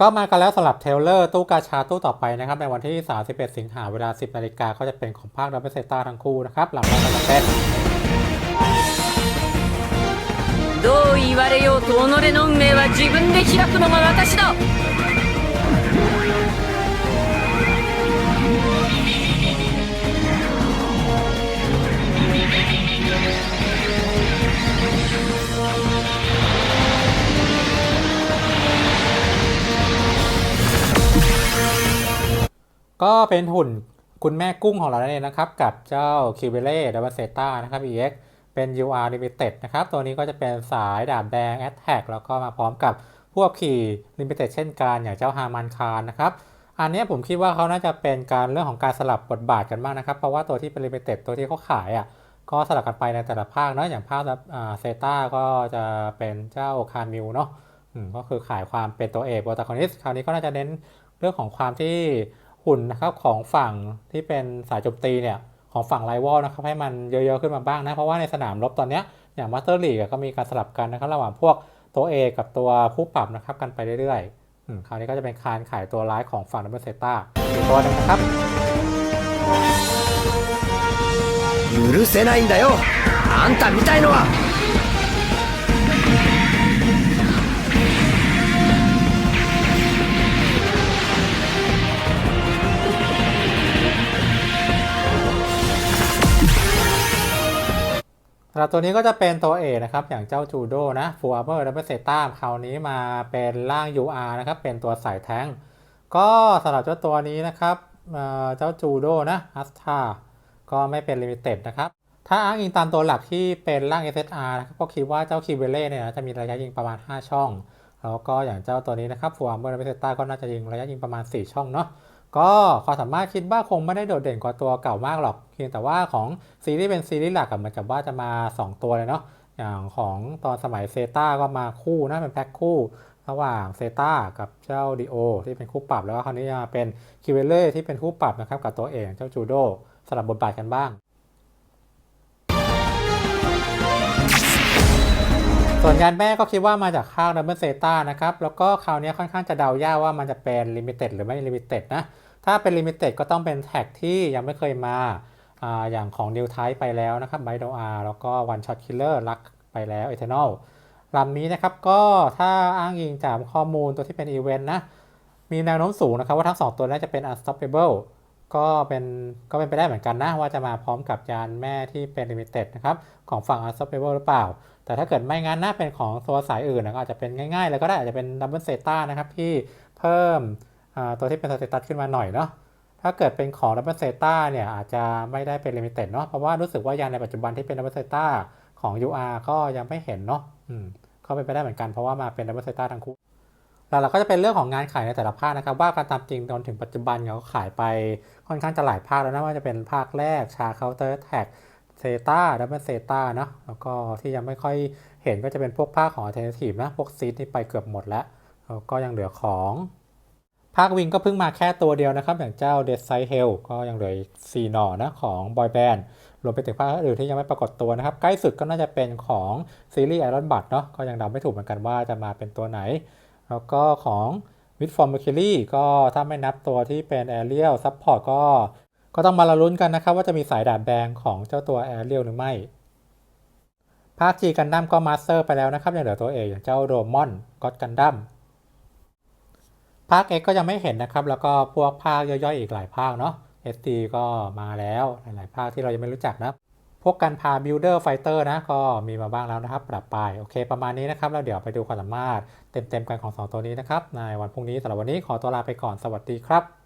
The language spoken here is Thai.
ก็มากันแล้วสำหรับเทเลอร์ตู้กาชาตู้ต่อไปนะครับ ในวันที่ 31 สิงหาเวลา 10 นาฬิกาก็จะเป็นของภาคดับเบิลเซต้าทั้งคู่นะครับหลังจากจะเป็น どう言われようと己の運命は自分で開くのが私だ ก็เป็นหุ่นคุณแม่กุ้งของเรานั่นเองนะครับ กับเจ้าคิวเบเล่ดับเบิลเซต้านะครับ EX เป็น UR Limited นะครับ ตัวนี้ก็จะเป็นสายดาบแดง a t t a c แล้วก็มาพร้อมกับพวกขี่ Limited เช่นกันอย่างเจ้าฮามันคารนะครับ อันนี้ผมคิดว่าเขาน่าจะเป็นการเรื่องของการสลับบทบาทกันมากนะครับ เพราะว่าตัวที่เป็น Limited ตัวที่เขาขายอะก็สลับกันไปในแต่ละภาคเนาะอย่างภาคเซต้าก็จะเป็นเจ้าคาร์มิวเนาะก็คือขายความเป็นตัวเอกโปรตาคอนิสคราวนี้ก็น่าจะเน้นเรื่องของความที่ หุ่นนะครับของฝั่งที่เป็นสายโจมตีเนี่ยของฝั่งไลวอลนะครับให้มันเยอะๆขึ้นมาบ้างนะเพราะว่าในสนามรบตอนเนี้ยอย่างมาสเตอร์ลีกก็มีการสลับกันนะครับระหว่างพวกตัวเอกกับตัวผู้ปรับนะครับกันไปเรื่อยๆอืมคราวนี้ก็จะเป็นคานขายตัวร้ายของฝั่งดับเบิลเซต้าอีกตัวหนึงนะครับ 許せないんだよあんたみたいのは สำหรับตัวนี้ก็จะเป็นตัวเอกนะครับ อย่างเจ้าจูโดนะฟูอาร์เมอร์ดับเบิลเซต้าคราวนี้มาเป็นร่าง UR นะครับ เป็นตัวสายแท้ง ก็สำหรับเจ้าตัวนี้นะครับเจ้าจูโดนะอัสตาก็ไม่เป็นลิมิเต็ดนะครับ ถ้าอ้างอิงตามตัวหลักที่เป็นร่าง SSR นะครับก็คิดว่าเจ้าคิเบเล่เนี่ยจะมีระยะยิงประมาณ 5 ช่อง แล้วก็อย่างเจ้าตัวนี้นะครับฟูอาร์เมอร์ดับเบิลเซต้าก็น่าจะยิงระยะยิงประมาณ 4 ช่องเนาะ ก็ความสามารถคิดว่าคงไม่ได้โดดเด่นกว่าตัวเก่ามากหรอก เพียงแต่ว่าของซีรีส์เป็นซีรีส์หลักอะเหมือนกับว่าจะมา 2 ตัวเลยเนาะอย่างของตอนสมัยเซตาก็มาคู่นะเป็นแพ็คคู่ ระหว่างเซตากับเจ้าดิโอที่เป็นคู่ปรับแล้วก็คราวนี้มาเป็นคิเวเล่ที่เป็นคู่ปรับนะครับกับตัวเองเจ้าจูโดสลับบทบาทกันบ้าง ส่วนยานแม่ก็คิดว่ามาจากข้างดับเบิลเซต้านะครับ แล้วก็คราวนี้ค่อนข้างจะเดายากว่ามันจะเป็นลิมิเต็ดหรือไม่ลิมิเต็ดนะ ถ้าเป็นลิมิเต็ดก็ต้องเป็นแท็กที่ยังไม่เคยมาออย่างของนิวไทไปแล้วนะครับไบโดอาแล้วก็วันช็อตคิลเลอร์ลักไปแล้วเอเทนอลลำนี้นะครับก็ถ้าอ้างอิงจากข้อมูลตัวที่เป็นอีเวนต์นะ มีแนวโน้มสูงนะครับว่าทั้งสองตัวน่าจะเป็น unstoppable ก็เป็นก็เป็นไปได้เหมือนกันนะ ว่าจะมาพร้อมกับยานแม่ที่เป็น limited นะครับ ของฝั่ง unstoppable หรือเปล่า แต่ถ้าเกิดไม่งั้นนะเป็นของตัวสายอื่นนะก็อาจจะเป็นง่ายๆเลยก็ได้อาจจะเป็น double zeta นะครับที่เพิ่มตัวที่เป็นสเตตัสขึ้นมาหน่อยเนาะถ้าเกิดเป็นของ double zeta เนี่ยอาจจะไม่ได้เป็น limited เนาะเพราะว่ารู้สึกว่ายานในปัจจุบันที่เป็น double zeta ของ UR ก็ยังไม่เห็นเนาะอืมก็เป็นไปได้เหมือนกันเพราะว่ามาเป็น double zeta ทั้งคู่หลักๆก็จะเป็นเรื่องของงานขายในแต่ละภาคนะครับ ว่าการตามจริงจนถึงปัจจุบันเขาขายไปค่อนข้างจะหลายภาคแล้วนะว่าจะเป็นภาคแรกชาเคาน์เตอร์แท็ก เซตาดับเบิลเซตาเนาะแล้วก็ที่ยังไม่ค่อยเห็นก็จะเป็นพวกภาคของ Alternative นะ พวกซีดนี่ไปเกือบหมดแล้วแล้วก็ยังเหลือของ ภาควิงก็เพิ่งมาแค่ตัวเดียวนะครับ อย่างเจ้า Dead Side Hell ก็ยังเหลืออีก4หน่อนะของ Boy Band รวมไปถึงภาคอื่นที่ยังไม่ปรากฏตัวนะครับ ใกล้สุดก็น่าจะเป็นของซีรีส์ Iron Bud เนาะก็ยังเดาไม่ถูกเหมือนกันว่าจะมาเป็นตัวไหน แล้วก็ของวิดฟอร์มเมอร์คิลี่ก็ถ้าไม่นับตัวที่เป็นแอเรียลซัพพอร์ตก็ ก็ต้องมาลุ้นกันนะครับว่าจะมีสายดาบแดงของเจ้าตัวแอรเรียลหรือไม่ ภาคจีกันดั้มก็มาสเตอร์ไปแล้วนะครับยังเหลือตัวเอกอย่างเจ้าโรมอนก็อดกันดั้มภาค X ก็ยังไม่เห็นนะครับ แล้วก็พวกภาคย่อยๆอีกหลายภาคเนาะ SD ก็มาแล้วหลายๆภาคที่เรายังไม่รู้จักนะ พวกการพา Builder Fighter นะ ก็มีมาบ้างแล้วนะครับปรับไปโอเค ประมาณนี้นะครับ แล้วเดี๋ยวไปดูความสามารถเต็มๆกันของ 2 ตัวนี้นะครับในวันพรุ่งนี้สำหรับวันนี้ขอตัวลาไปก่อนสวัสดีครับ